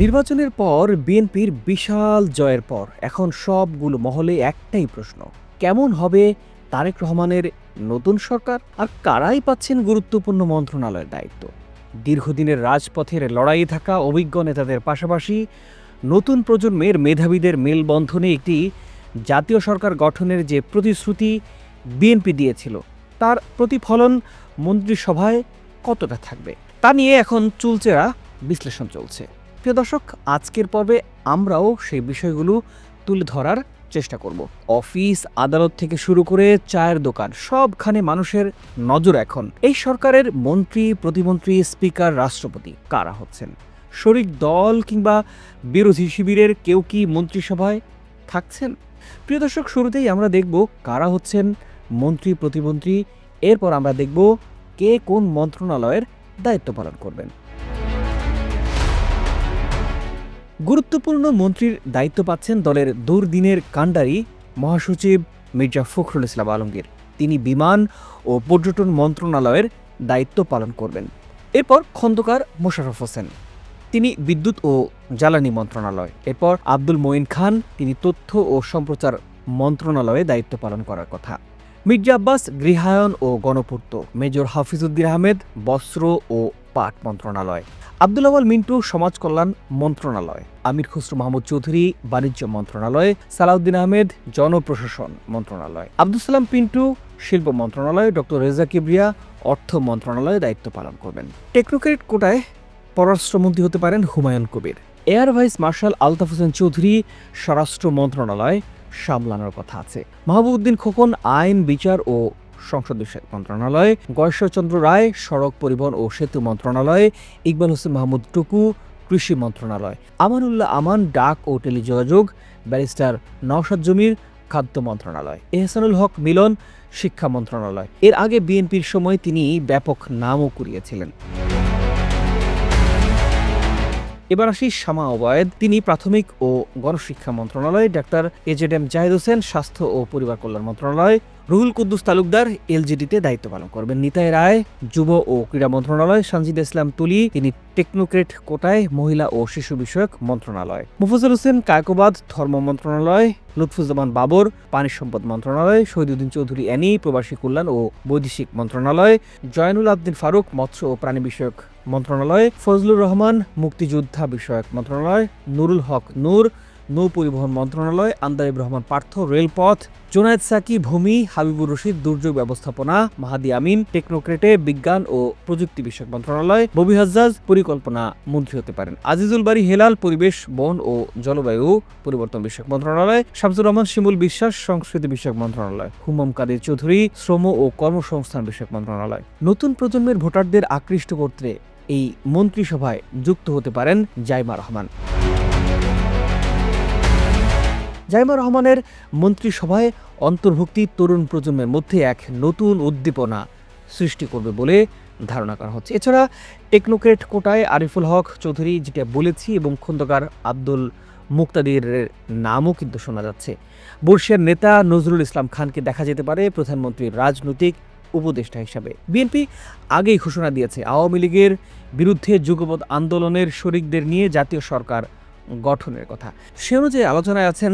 নির্বাচনের পর বিএনপির বিশাল জয়ের পর এখন সবগুলো মহলে একটাই প্রশ্ন, কেমন হবে তারেক রহমানের নতুন সরকার? আর কারাই পাচ্ছেন গুরুত্বপূর্ণ মন্ত্রণালয়ের দায়িত্ব? দীর্ঘদিনের রাজপথের লড়াইয়ে থাকা অভিজ্ঞ নেতাদের পাশাপাশি নতুন প্রজন্মের মেধাবীদের মেলবন্ধনে একটি জাতীয় সরকার গঠনের যে প্রতিশ্রুতি বিএনপি দিয়েছিল, তার প্রতিফলন মন্ত্রিসভায় কতটা থাকবে? তা নিয়ে এখন চুলচেরা বিশ্লেষণ চলছে। প্রিয় দর্শক, আজকের পর্বে আমরাও সেই বিষয়গুলো তুলে ধরার চেষ্টা করব। অফিস, আদালত থেকে শুরু করে চায়ের দোকান, সবখানে মানুষের নজর এখন। এই সরকারের মন্ত্রী, প্রতিমন্ত্রী, স্পিকার, রাষ্ট্রপতি কারা হচ্ছেন? শরিক দল কিংবা বিরোধী শিবিরের কেউ কি মন্ত্রিসভায় থাকছেন? প্রিয় দর্শক, শুরুতেই আমরা দেখব কারা হচ্ছেন মন্ত্রী, প্রতিমন্ত্রী। এরপর আমরা দেখব কে কোন মন্ত্রণালয়ের দায়িত্ব পালন করবেন। গুরুত্বপূর্ণ মন্ত্রীর দায়িত্ব পাচ্ছেন দলের দুর্দিনের কাণ্ডারি মহাসচিব মির্জা ফখরুল ইসলাম আলমগীর। তিনি বিমান ও পর্যটন মন্ত্রণালয়ের দায়িত্ব পালন করবেন। এরপর খন্দকার মোশাররফ হোসেন। তিনি বিদ্যুৎ ও জ্বালানি মন্ত্রণালয়। এরপর আব্দুল মঈন খান, তিনি তথ্য ও সম্প্রচার মন্ত্রণালয়ে দায়িত্ব পালন করার কথা। মির্জা আব্বাস গৃহায়ন ও গণপূর্ত। মেজর হাফিজউদ্দিন আহমেদ বস্ত্র ও পাট মন্ত্রণালয়। আব্দুল আওয়াল মিন্টু, সমাজ কল্যাণ মন্ত্রণালয়। আমির খসরু মাহমুদ চৌধুরী, বাণিজ্য মন্ত্রণালয়। সালাউদ্দিন আহমেদ জনপ্রশাসন মন্ত্রণালয়। আব্দুল সালাম পিন্টু, শিল্প মন্ত্রণালয়। ডক্টর রেজা কিবরিয়া, অর্থ মন্ত্রণালয়ে দায়িত্ব পালন করবেন। টেকনোক্রেট কোটায় পররাষ্ট্রমন্ত্রী হতে পারেন Humayun Kabir. Air vice marshal Altaf Hossain Chowdhury, স্বরাষ্ট্র মন্ত্রণালয় সামলানোর কথা আছে। মাহবুবউদ্দিন খোকন, আইন, বিচার ও সংসদ বিষয়ক মন্ত্রণালয়, গয়েশ্বরচন্দ্র রায়, সড়ক পরিবহন ও সেতু মন্ত্রণালয়, ইকবাল হোসেন মাহমুদ টুকু, কৃষি মন্ত্রণালয়। আমানুল্লাহ আমান, ডাক ও টেলিযোগাযোগ, ব্যারিস্টার নওশাদ জমির খাদ্য মন্ত্রণালয়। এহসানুল হক মিলন, শিক্ষা মন্ত্রণালয়। এর আগে বিএনপির সময় তিনি ব্যাপক নামও কুড়িয়েছিলেন। এবার আসি শামা ওবায়দ। তিনি প্রাথমিক ও গণশিক্ষা মন্ত্রণালয়, doctor AZ M Zahid Hossain, স্বাস্থ্য ও পরিবার কল্যাণ মন্ত্রণালয় রুহুল কুদ্দুস তালুকদার এলজিডিতে দায়িত্ব পালন করবেন। নিতাই রায়, যুব ও ক্রীড়া মন্ত্রণালয় সঞ্জিদা ইসলাম তুলি, তিনি টেকনোক্রেট কোটায় মহিলা ও শিশু বিষয়ক মন্ত্রণালয়। মুফাজুল হোসেন কায়কোবাদ, ধর্ম মন্ত্রণালয়, লুৎফুজ্জামান বাবর, পানি সম্পদ মন্ত্রণালয়, শহীদুদ্দিন চৌধুরী অ্যানি, প্রবাসী কল্যাণ ও বৈদেশিক মন্ত্রণালয়, জয়নুল আবদিন ফারুক, মৎস্য ও প্রাণী বিষয়ক মন্ত্রণালয়, ফজলুর রহমান, মুক্তিযোদ্ধা বিষয়ক মন্ত্রণালয়, নুরুল হক নূর নৌ পরিবহন মন্ত্রণালয়, আন্দারিব রহমান পার্থ, রেলপথ, জোনায়েদ সাকি, ভূমি, হাবিবুর রশিদ, দুর্যোগ ব্যবস্থাপনা, মাহাদি আমিন, টেকনোক্রেটে, বিজ্ঞান ও প্রযুক্তি বিষয়ক মন্ত্রণালয়, ববি হাজ্জাজ, পরিকল্পনা মন্ত্রী হতে পারেন। আজিজুল বাড়ি হেলাল, পরিবেশ, বন ও জলবায়ু পরিবর্তন বিষয়ক মন্ত্রণালয়, শামসুর রহমান, শিমুল বিশ্বাস, সংস্কৃতি বিষয়ক মন্ত্রণালয়, হুমম কাদের চৌধুরী, শ্রম ও কর্মসংস্থান বিষয়ক মন্ত্রণালয়। নতুন প্রজন্মের ভোটারদের আকৃষ্ট করতে এই মন্ত্রিসভায় যুক্ত হতে পারেন জাইমা রহমান। জাইমা রহমানের মন্ত্রিসভায় অন্তর্ভুক্তি তরুণ প্রজন্মের মধ্যে এক নতুন উদ্দীপনা সৃষ্টি করবে বলে ধারণা করা হচ্ছে। এছাড়া টেকনোক্রেট কোটায় আরিফুল হক চৌধুরী, যেটা বলেছি, এবং খন্দকার আব্দুল মুক্তাদির নামও কিন্তু শোনা যাচ্ছে। বর্ষিয়ার নেতা নজরুল ইসলাম খানকে দেখা যেতে পারে প্রধানমন্ত্রীর রাজনৈতিক উপদেষ্টা হিসাবে। বিএনপি আগেই ঘোষণা দিয়েছে, আওয়ামী লীগের বিরুদ্ধে যুগপৎ আন্দোলনের শরিকদের নিয়ে জাতীয় সরকার গঠনের কথা। সে অনুযায়ী আলোচনায় আছেন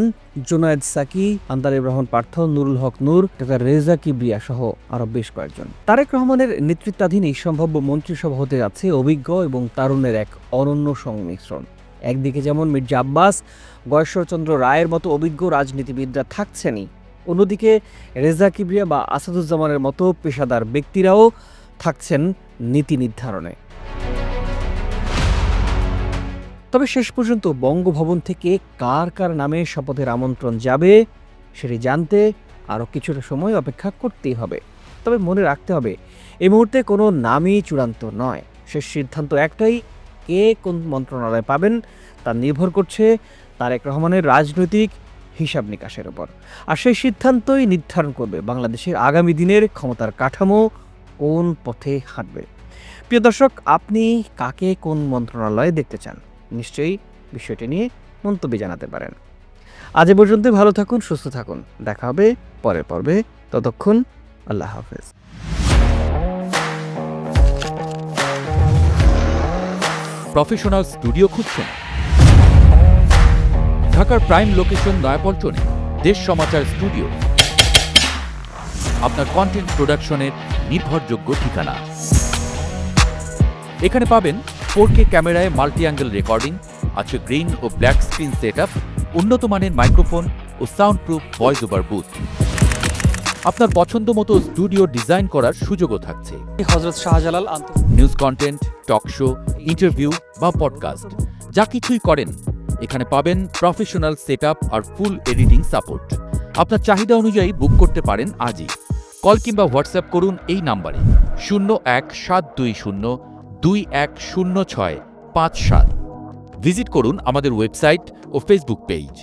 জোনায়েদ সাকি আন্দারিব রহমান পার্থ, নুরুল হক নূর ডাক্তার রেজা কিবরিয়া সহ আরও বেশ কয়েকজন। তারেক রহমানের নেতৃত্বাধীন এই সম্ভাব্য মন্ত্রিসভা হতে যাচ্ছে অভিজ্ঞ এবং তারুণের এক অনন্য সংমিশ্রণ। একদিকে যেমন মির্জা আব্বাস, গয়েশ্বরচন্দ্র রায়ের মতো অভিজ্ঞ রাজনীতিবিদরা থাকছেনই। অন্যদিকে রেজা কিবরিয়া বা আসাদুজ্জামানের মতো পেশাদার ব্যক্তিরাও থাকছেন নীতি নির্ধারণে। তবে শেষ পর্যন্ত বঙ্গভবন থেকে কার কার নামে শপথের আমন্ত্রণ যাবে, সেটি জানতে আরও কিছুটা সময় অপেক্ষা করতেই হবে। তবে মনে রাখতে হবে, এই মুহূর্তে কোনো নামই চূড়ান্ত নয়। শেষ সিদ্ধান্ত একটাই, কে কোন মন্ত্রণালয় পাবেন তা নির্ভর করছে তারেক রহমানের রাজনৈতিক হিসাব নিকাশের ওপর। আর সেই সিদ্ধান্তই নির্ধারণ করবে বাংলাদেশের আগামী দিনের ক্ষমতার কাঠামো কোন পথে হাঁটবে। প্রিয় দর্শক, আপনি কাকে কোন মন্ত্রণালয়ে দেখতে চান? নিশ্চয়ই বিষয়টি নিয়ে মন্তব্য জানাতে পারেন। আজ এ পর্যন্ত ভালো থাকুন, সুস্থ থাকুন। দেখা হবে পরের পর্বে। ততক্ষণ আল্লাহ হাফেজ। প্রফেশনাল স্টুডিও খুঁজছেন? ঢাকার প্রাইম লোকেশন নয়াপল্টনে দেশ সমাচার স্টুডিও। আপনার কন্টেন্ট প্রোডাকশনের নির্ভরযোগ্য ঠিকানা। এখানে পাবেন ফোর কে ক্যামেরায় মাল্টি অ্যাঙ্গেল রেকর্ডিং আছে গ্রিন ও ব্ল্যাক স্ক্রিন সেট আপ উন্নত মানের মাইক্রোফোন ও sound proof voice over booth আপনার পছন্দ মতো স্টুডিও ডিজাইন করার সুযোগও থাকছে। Hazrat Shahjalal news content talk show interview বা পডকাস্ট যা কিছুই করেন এখানে পাবেন প্রফেশনাল সেট আর ফুল এডিটিং সাপোর্ট আপনার চাহিদা অনুযায়ী বুক করতে পারেন আজই। কল কিংবা হোয়াটসঅ্যাপ করুন এই নাম্বারে। শূন্য এক সাত দুই শূন্য দুই এক শূন্য ছয় পাঁচ সাত। ভিজিট করুন আমাদের ওয়েবসাইট ও ফেসবুক পেজ।